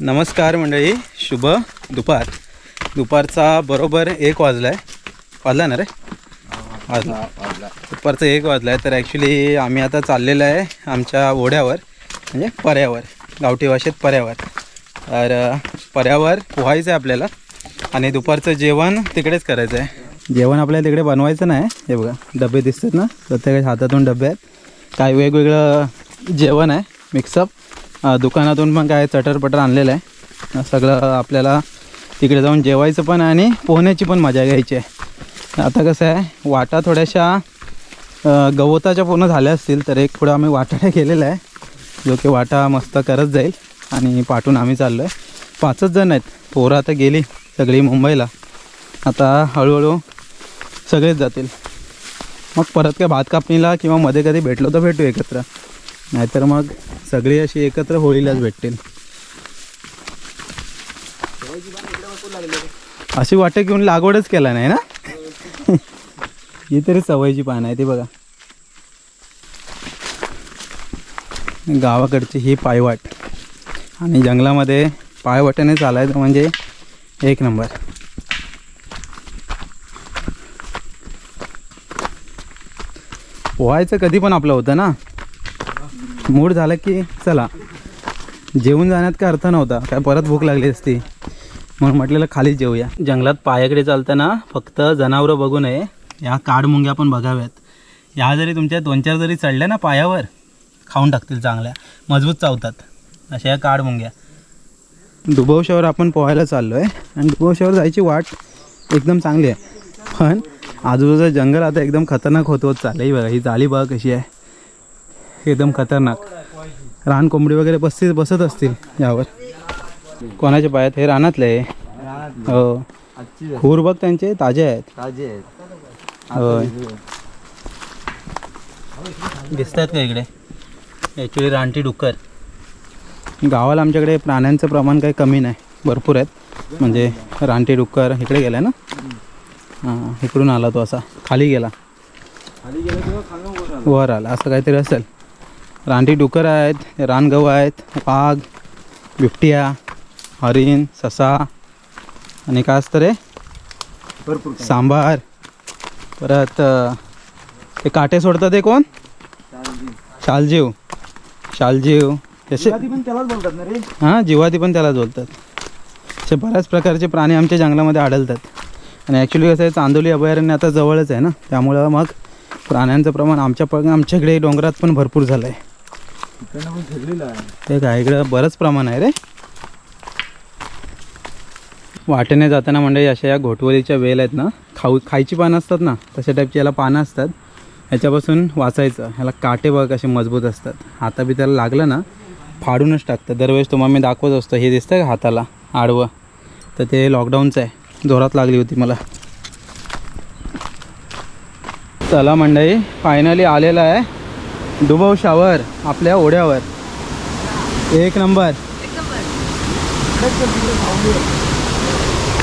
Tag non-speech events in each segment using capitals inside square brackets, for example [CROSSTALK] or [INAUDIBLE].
नमस्कार मंडळी शुभ दुपार. दुपारचा बरोबर एक वाजला आहे वाजला ना रे? वाजला. दुपारचा एक वाजला आहे तर ॲक्च्युली आम्ही आता चाललेलं आहे आमच्या ओढ्यावर म्हणजे पर्यावर गावठी भाषेत पर्यावर. तर पर्यावर पोहायचं आहे आपल्याला आणि दुपारचं जेवण तिकडेच करायचं आहे जेवण आपल्याला तिकडे बनवायचं नाही. हे बघा डबे दिसतात ना प्रत्येकाच्या हातातून डबे आहेत. काय वेगवेगळं जेवण आहे मिक्सअप दुकानातून पण काय चटरपटर आणलेलं आहे. सगळं आपल्याला तिकडे जाऊन जेवायचं पण आणि पोहण्याची पण मजा घ्यायची आहे. आता कसं आहे वाटा थोड्याशा गवताच्या पूर्ण झाल्या असतील तर एक पुढं आम्ही वाटाडा केलेला आहे. जो की वाटा मस्त करत जाईल आणि पाठून आम्ही चाललो आहे पाचच जण आहेत पोरं आता गेली सगळी मुंबईला. आता हळूहळू सगळेच जातील. मग परत काय भात कापणीला किंवा मध्ये कधी भेटलो तर भेटू एकत्र. नाहीतर मग सगळी अशी एकत्र होळीलाच भेटतील. अशी वाटत घेऊन लागवडच केला नाही ना? ही तरी सवयीची पान आहे ती बघा. गावाकडची ही पायवाट. आणि जंगलामध्ये पायवाट्याने चालायचं म्हणजे एक नंबर. पोहायचं कधी पण आपलं होतं ना? मूड झालं की चला. जेवून जाण्यात काय अर्थ नव्हता. काय परत भूक लागली असती. म्हणून म्हटलेलं खालीच जेवूया जंगलात पायाकडे चालताना फक्त जनावरं बघू नये. या काडमुंग्या पण बघाव्यात. या जरी तुमच्या दोन चार जरी चढल्या ना पायावर खाऊन टाकतील चांगल्या. मजबूत चावतात. अशा या काडमुंग्या. दुबवशावर आपण पोहायला चाललो आहे आणि दुबवशावर जायची वाट एकदम चांगली आहे. पण आजूबाजूचं जंगल आता एकदम खतरनाक होत होत चाललं ही बघा ही जाळी बघा कशी आहे. एकदम खतरनाक. रान कोंबडी वगैरे बसतील बसत असतील यावर. कोणाच्या पायात? हे रानातले. आहे हो. खूर बघ त्यांचे ताजे आहेत. ताजे आहेत. होय. दिसत आहेत का इकडे? ॲक्च्युली रानटी डुक्कर. गावाला आमच्याकडे प्राण्यांचं प्रमाण काही कमी नाही. भरपूर आहेत. म्हणजे रानटी डुक्कर इकडे गेला ना? हां इकडून आला तो असा. खाली गेला. वर आला. असं काहीतरी असेल. रानटी डुक्कर आहेत रानगव आहेत वाघ बिबट्या हरिण ससा आणि काय असतं रे? भरपूर. सांबार. परत ते काटे सोडतात ते कोण. शालजीव. शालजीव. पण त्यालाच बोलतात ना रे? हां जिवाती पण त्याला बोलतात. असे बऱ्याच प्रकारचे प्राणी आमच्या जंगलामध्ये आढळतात. आणि ॲक्च्युली कसं आहे चांदोली अभयारण्य आता जवळच आहे ना? त्यामुळं मग प्राण्यांचं प्रमाण आमच्या प आमच्याकडे डोंगरात पण भरपूर झालं आहे इकडनं पण झगलेलं आहे ते काय इकडं बरंच प्रमाण आहे रे. वाटेने जाताना म्हणजे अशा या घोटवलीच्या वेल आहेत ना खाऊ खायची पानं असतात ना तशा टाईपची याला पानं असतात. ह्याच्यापासून वाचायचं ह्याला काटे बघ कसे मजबूत असतात. हाता बी त्याला लागलं ना फाडूनच टाकतं दरवेळेस तुम्हाला मी दाखवत असतो हे दिसतं का हाताला आडवं? तर ते लॉकडाऊनचं आहे. जोरात लागली होती मला. चला मंडळी फायनली आलेला आहे. डुबव शावर आपल्या ओढ्यावर. एक नंबर.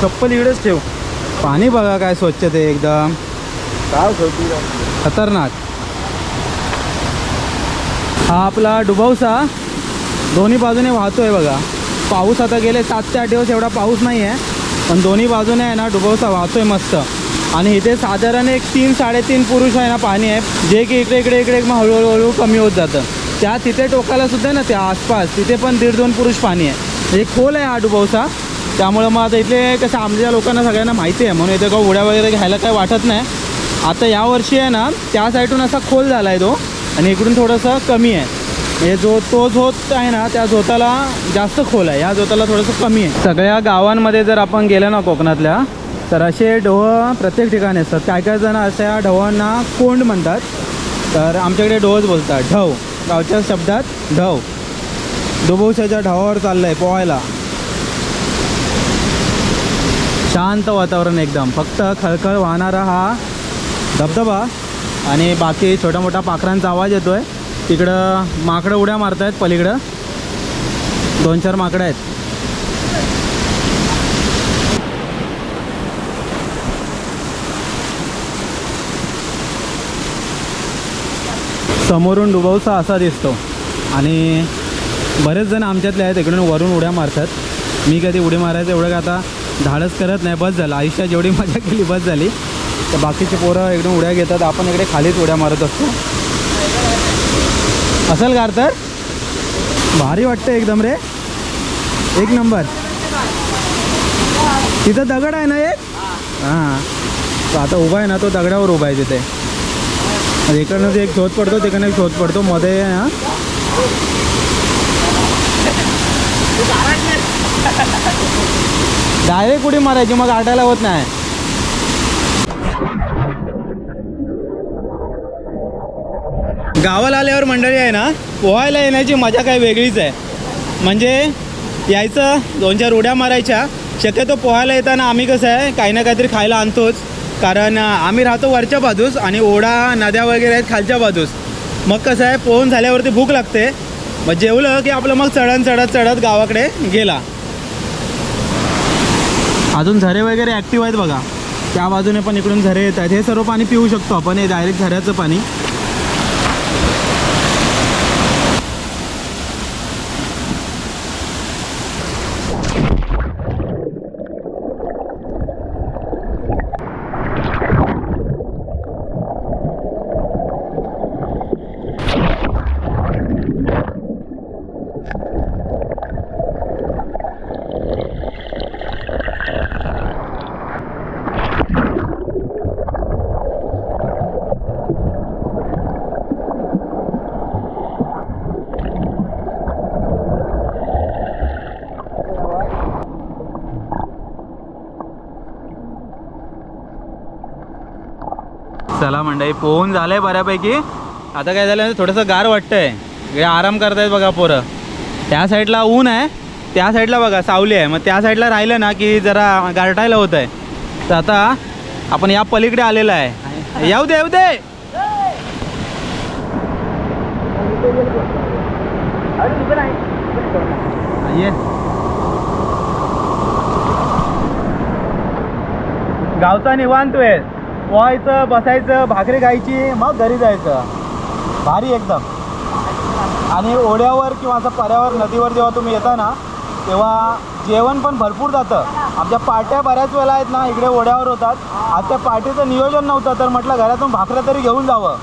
चप्पल इकडेच ठेव. पाणी बघा काय स्वच्छ ते एकदम. खतरनाक. हा आपला डुबवसा. दोन्ही बाजूने वाहतोय बघा. पाऊस आता गेले सात ते आठ दिवस एवढा पाऊस नाही आहे पण दोन्ही बाजूने आहे ना डुबवसा वाहतोय मस्त. आणि इथे साधारण एक तीन साडेतीन पुरुष आहे ना पाणी आहे. जे की इकडे इकडे इकडे मग हळूहळू हळू कमी होत जातं. त्या तिथे टोकाला सुद्धा ना त्या आसपास तिथे पण दीड दोन पुरुष पाणी आहे. म्हणजे खोल आहे हा डुबवसा. त्यामुळं मग आता इथले कसं आमच्या लोकांना सगळ्यांना माहिती आहे. म्हणून इथे का उड्या वगैरे घ्यायला काही वाटत नाही. आता यावर्षी आहे ना त्या साईडून असा खोल झाला आहे तो. आणि इकडून थोडंसं कमी आहे. म्हणजे जो तो झोत आहे ना त्या झोताला जास्त खोल आहे. या झोताला थोडंसं कमी आहे. सगळ्या गावांमध्ये जर आपण गेलो ना कोकणातल्या तर असे ढोह प्रत्येक ठिकाणी असतात. काय काय जण अशा ढवांना कोंड म्हणतात. तर आमच्याकडे ढोहच बोलतात. ढव. गावच्या शब्दात ढव. दुबोशाच्या ढवावर चाललं आहे पोहायला. शांत वातावरण एकदम. फक्त खळखळ वाहणारा हा धबधबा आणि बाकी छोटा मोठा पाखरांचा आवाज येतोय. तिकडं माकडं उड्या मारत आहेत पलीकडं. दोन चार माकडं आहेत. समोरून डुबवसा असा दिसतो. आणि बरेच जण आमच्यातले आहेत इकडून वरून उड्या मारतात. मी कधी उडी मारायचं एवढं का आता धाडस करत नाही बस झालं. आयुष्यात जेवढी मजा केली बस झाली. तर बाकीचे पोरं एकदम उड्या घेतात आपण इकडे खालीच उड्या मारत असतो. असेल का तर भारी वाटतं एकदम रे. एक नंबर. तिथं दगड आहे ना एक? हां. तो आता उभा आहे ना तो दगडावर उभा आहे तिथे. इकडनं ते एक शोध पडतो तिकडनं एक शोध पडतो मध्ये आहे ना डायरेक्ट उडी मारायची? मग आटायला होत नाही. गावाला आल्यावर मंडळी आहे ना पोहायला येण्याची मजा काही वेगळीच आहे. म्हणजे यायचं दोन चार उड्या मारायच्या शक्यतो पोहायला येताना आम्ही कसं आहे काही ना काहीतरी खायला आणतोच. कारण आम्ही राहतो वरच्या बाजूस आणि ओढा नद्या वगैरे आहेत खालच्या बाजूस. मग कसं आहे पोहून झाल्यावरती भूक लागते. मग जेवलं की आपलं मग चढण चढत चढत गावाकडे गेला. अजून झरे वगैरे ॲक्टिव्ह आहेत बघा. त्या बाजूने पण इकडून झरे येत आहेत हे सर्व पाणी पिऊ शकतो आपण. हे डायरेक्ट झऱ्याचं पाणी. चला मंडळी पोहून झालंय बऱ्यापैकी. आता काय झालं थोडंसं गार वाटतंय. इकडे आराम करतायत बघा पोरं. त्या साईडला ऊन आहे त्या साईडला बघा सावली आहे. मग त्या साईडला राहिलं ना की जरा गारटायला होत आहे तर आता आपण या पलीकडे आलेलं आहे. येऊ दे येऊ दे. ये. गावचा निवांत वेळ. पोहायचं बसायचं भाकरी खायची मग घरी जायचं. भारी एकदम. आणि ओढ्यावर किंवा असं पऱ्यावर नदीवर जेव्हा तुम्ही येता ना तेव्हा जेवण पण भरपूर जातं. आमच्या पार्ट्या बऱ्याच वेळा आहेत ना इकडे ओढ्यावर होतात. आज त्या पार्टीचं नियोजन नव्हतं तर म्हटलं घरातून भाकऱ्या तरी घेऊन जावं.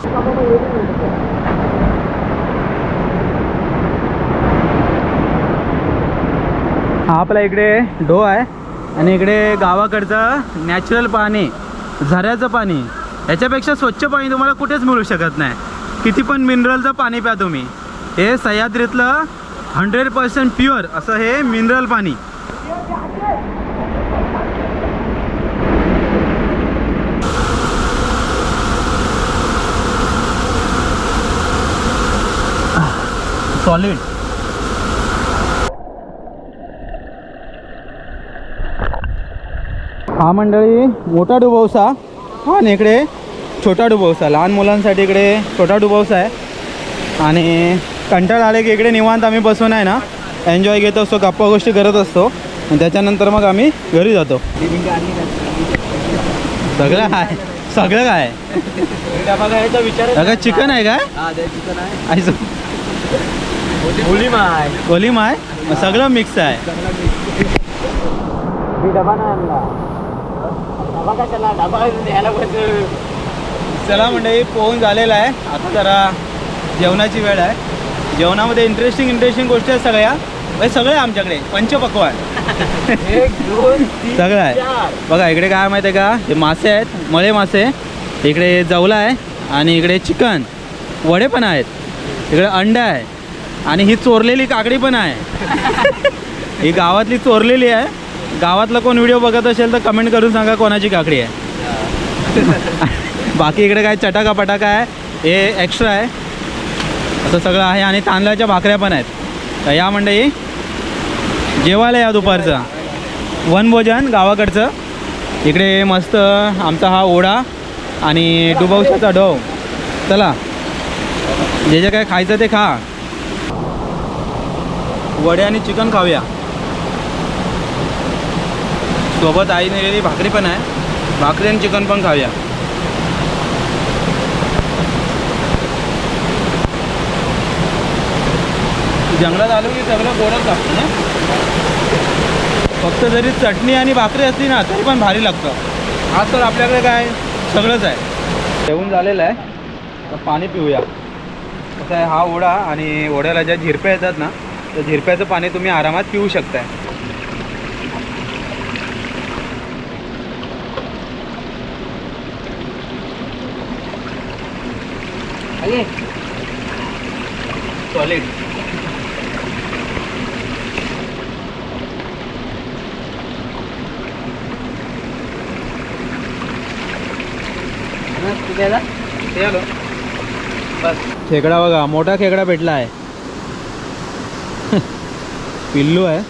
हा आपला इकडे डो आहे आणि इकडे गावाकडचं नॅचरल पाणी. झऱ्याचं पाणी. याच्यापेक्षा स्वच्छ पाणी तुम्हाला कुठेच मिळू शकत नाही. किती पण मिनरलचं पाणी प्या तुम्ही. हे सह्याद्रीतलं हंड्रेड पर्सेंट प्युअर असं हे मिनरल पाणी. सॉलिड हा मंडळी मोठा डुबवसा आणि इकडे छोटा डुबवसा लहान मुलांसाठी इकडे छोटा डुबवसा आहे. आणि कंटाळ आले की इकडे निवांत आम्ही बसून आहे ना एन्जॉय घेत असतो गप्पा गोष्टी करत असतो. आणि त्याच्यानंतर मग आम्ही घरी जातो. सगळं आहे सगळं काय? विचार अगं चिकन आहे काय? हा आहे माय. सगळं मिक्स आहे. डबा आणला डबा द्यायला पाहिजे चला मंडळी पोहून झालेला आहे. आता जरा जेवणाची वेळ आहे. जेवणामध्ये इंटरेस्टिंग इंटरेस्टिंग गोष्टी आहेत सगळ्या. म्हणजे सगळे आहे आमच्याकडे. पंचपक्वान एक दोन तीन सगळं आहे. बघा इकडे काय माहिती आहे का? हे मासे आहेत मळे मासे. इकडे जवला आहे आणि इकडे चिकन. वडे पण आहेत. इकडे अंडा आहे. आणि ही चोरलेली काकडी पण आहे. ही गावातली चोरलेली आहे. गावातला कोण व्हिडिओ बघत असेल तर कमेंट करून सांगा कोणाची काकडी आहे. [LAUGHS] बाकी इकडे काय चटाका पटाका आहे हे एक्स्ट्रा आहे. असं सगळं आहे आणि तांदळाच्या भाकऱ्या पण आहेत. तर या मंडळी जेवायला या दुपारचं. वनभोजन गावाकडचं. इकडे मस्त आमचा हा ओढा आणि डुबवशाचा डोव चला जे जे काय खायचं ते खा. वडे आणि चिकन खाऊया. सोबत आई नेलेली भाकरी पण आहे. भाकरी आणि चिकन पण खाऊया. जंगलात आलो की सगळं गोडच लागतं ना? फक्त जरी चटणी आणि भाकरी असली ना तरी पण भारी लागतं. आज तर आपल्याकडे काय? सगळंच आहे. जेवण झालेलं आहे. तर पाणी पिऊया. कसं आहे? हा ओढा आणि ओढ्याला ज्या झिरप्या येतात ना त्या झिरप्याचं पाणी तुम्ही आरामात पिऊ शकताय. सॉलिड बस. खेकडा बघा मोठा खेकडा भेटला आहे. पिल्लू आहे.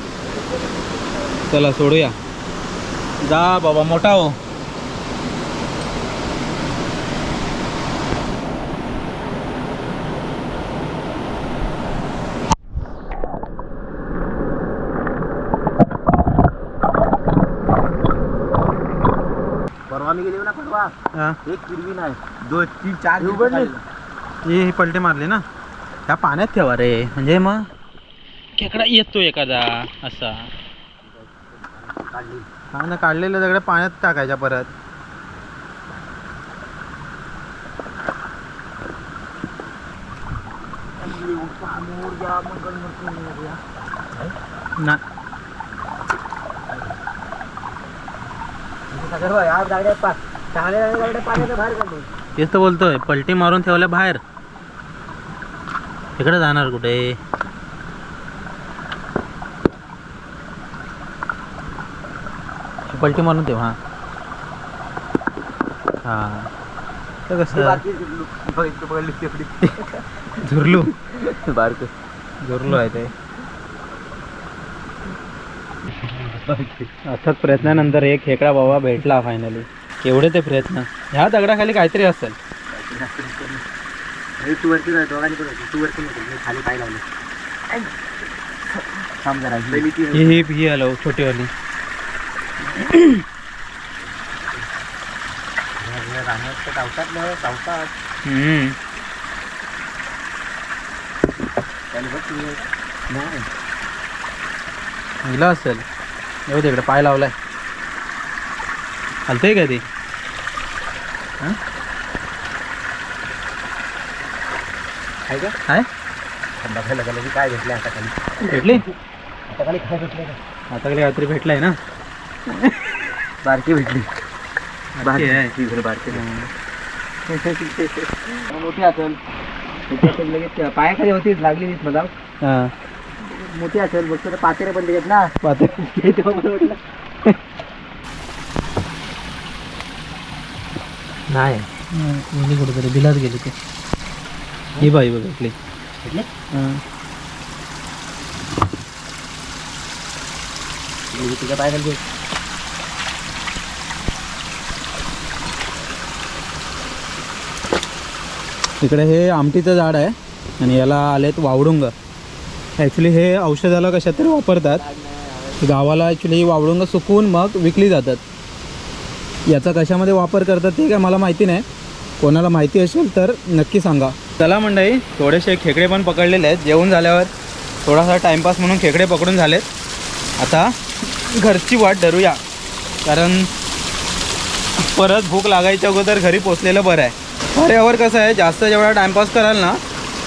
चला सोडूया. जा बाबा मोठा हो. परवा मी गेली ना परवा हा. एक किरवी नाही. दोन तीन चार उघडली? ही ही पलटी मारली ना. ह्या पाण्यात ठेवा रे. म्हणजे मग? खेकडा येतो एखादा असा. हा ना काढलेलं सगळं पाण्यात टाकायच्या परत. ना तेच तर बोलतोय पलटी मारून ठेवल्या बाहेर. इकडे जाणार कुठे? पलटी मारून ठेव हा. हा. कसं? झुरलू. बारक. [LAUGHS] झुरलो आहे ते. अथक प्रयत्नानंतर एक खेकडा बाबा भेटला फायनली केवढे ते प्रयत्न? ह्या दगडाखाली काहीतरी असेल. तू वरती. तू वरती खाली पाय लावले. ही ही आलो छोटीवाली. हिला असेल. येऊ तिकडे पाय लावलाय. हलतंय का ती? हं? आहे का? आहे? बघायला गेलं की काय भेटलं आता खाली? भेटली? आता खाली काय भेटलं का? आता कडे काहीतरी भेटलाय ना? बारकी भेटली. बारकी आहे. बारकी. मोठी असेल. लगेच. पायाखाली होतीच लागली मला हा. मोठी असेल बघतो तर पातेरे पण त्याच्यात ना. वाटलं नाही कुठेतरी बिलात गेली ते ही बाई बघ हं. तुझ्या घे. इकडे हे आमटीचं झाड आहे आणि याला आलेत वावडुंग ॲक्च्युली हे औषधाला कशात तरी वापरतात. गावाला ॲक्च्युली वावळून सुकवून मग विकली जातात. याचा कशामध्ये वापर करतात ते काय मला माहिती नाही. कोणाला माहिती असेल तर नक्की सांगा. चला मंडळी थोडेसे खेकडे पण पकडलेले आहेत. जेवण झाल्यावर थोडासा टाईमपास म्हणून खेकडे पकडून झालेत. आता घरची वाट धरूया. कारण परत भूक लागायच्या अगोदर घरी पोचलेलं बरं आहे. पर्यावर कसं आहे जास्त जेवढा टाईमपास कराल ना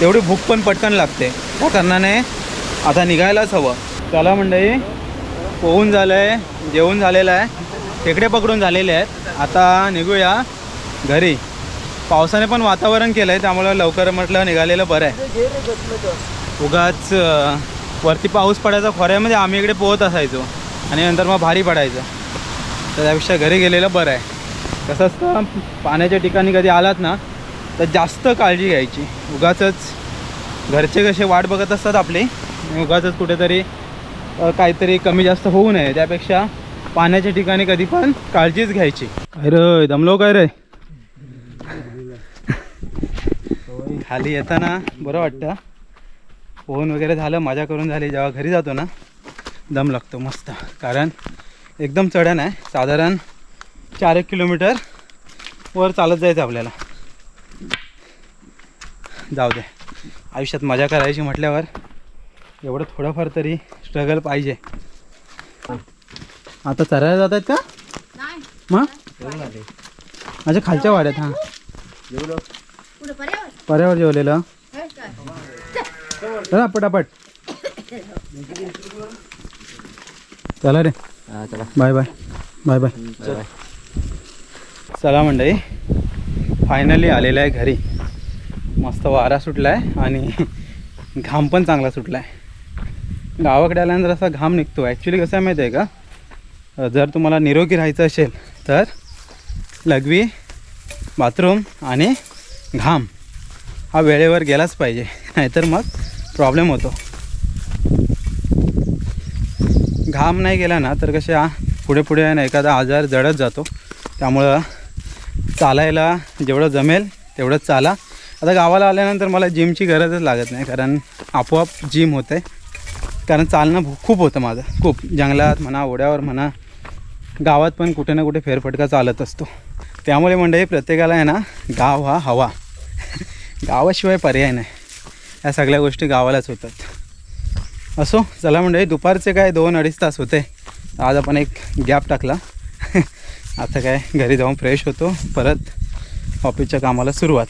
तेवढी भूक पण पटकन लागते. त्या कारणाने आता निघायलाच हवं. चला मंडळी पोहून झालं आहे जेवून झालेलं आहे. खेकडे पकडून झालेले आहेत. आता निघूया घरी. पावसाने पण वातावरण केलं आहे त्यामुळं लवकर म्हटलं निघालेलं बरं आहे. उगाच वरती पाऊस पडायचा खोऱ्यामध्ये आम्ही इकडे पोहत असायचो. आणि नंतर मग भारी पडायचं. तर त्यापेक्षा घरी गेलेलं बरं आहे. कसं असतं पाण्याच्या ठिकाणी कधी आलात ना तर जास्त काळजी घ्यायची. उगाचच घरचे कसे वाट बघत असतात आपली. उगाच कुठेतरी काहीतरी कमी जास्त होऊ नये. त्यापेक्षा पाण्याच्या ठिकाणी कधी पण काळजीच घ्यायची. काय रे दमलो काय रे? खाली येताना बरं वाटतं. पोहून वगैरे झालं मजा करून झाली. जेव्हा घरी जातो ना दम लागतो मस्त. कारण एकदम चढण आहे. साधारण चार एक किलोमीटर वर चालत जायचं आपल्याला. जाऊ दे. आयुष्यात मजा करायची म्हटल्यावर एवढं थोडंफार तरी स्ट्रगल पाहिजे. आता चरायला जात आहेत का? नाही. मग? माझ्या खालच्या वाड्यात हां. पर्यावर जेवलेलं. काय चला पटापट. चला रे. हा चला. Bye bye. Bye bye. चल. चला मंडळी फायनली आलेलं आहे घरी. मस्त वारा सुटला आहे आणि [LAUGHS] घाम पण चांगला सुटला आहे गावाकडे आल्यानंतर असा घाम निघतो. ॲक्च्युली कसं आहे माहिती आहे का जर तुम्हाला निरोगी राहायचं असेल तर लघवी बाथरूम आणि घाम हा वेळेवर गेलाच पाहिजे. नाहीतर मग प्रॉब्लेम होतो. घाम नाही गेला ना तर कसे पुढे पुढे आहे ना एखादा आजार जडत जातो. त्यामुळं चालायला जेवढं जमेल तेवढंच चाला. आता गावाला आल्यानंतर मला जिमची गरजच लागत नाही कारण आपोआप जिम होते कारण चालणं खूप होतं माझं. खूप. जंगलात म्हणा ओढ्यावर म्हणा गावात पण कुठे ना कुठे फेरफटका चालत असतो. त्यामुळे मंडळी प्रत्येकाला आहे ना गाव हा हवा. [LAUGHS] गावाशिवाय पर्याय नाही. या सगळ्या गोष्टी गावालाच होतात. असो चला मंडळी दुपारचे काय दोन अडीच तास होते. आज आपण एक गॅप टाकला. [LAUGHS] आता काय घरी जाऊन फ्रेश होतो. परत ऑफिसच्या कामाला सुरुवात.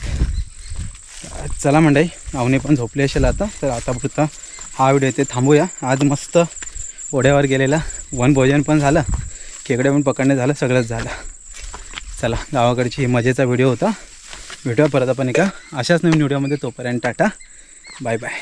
चला मंडळी अवनी पण झोपली असेल आता तर आता पुरता हा व्हिडिओ ते थांबूया. आज मस्त ओढ्यावर गेलेला. वनभोजन पण झालं. खेकडे पण पकडणे झालं. सगळंच झालं. चला गावाकडची मजेचा व्हिडिओ होता. भेटूया परत आपण एका अशाच नवीन व्हिडिओमध्ये तोपर्यंत टाटा. Bye bye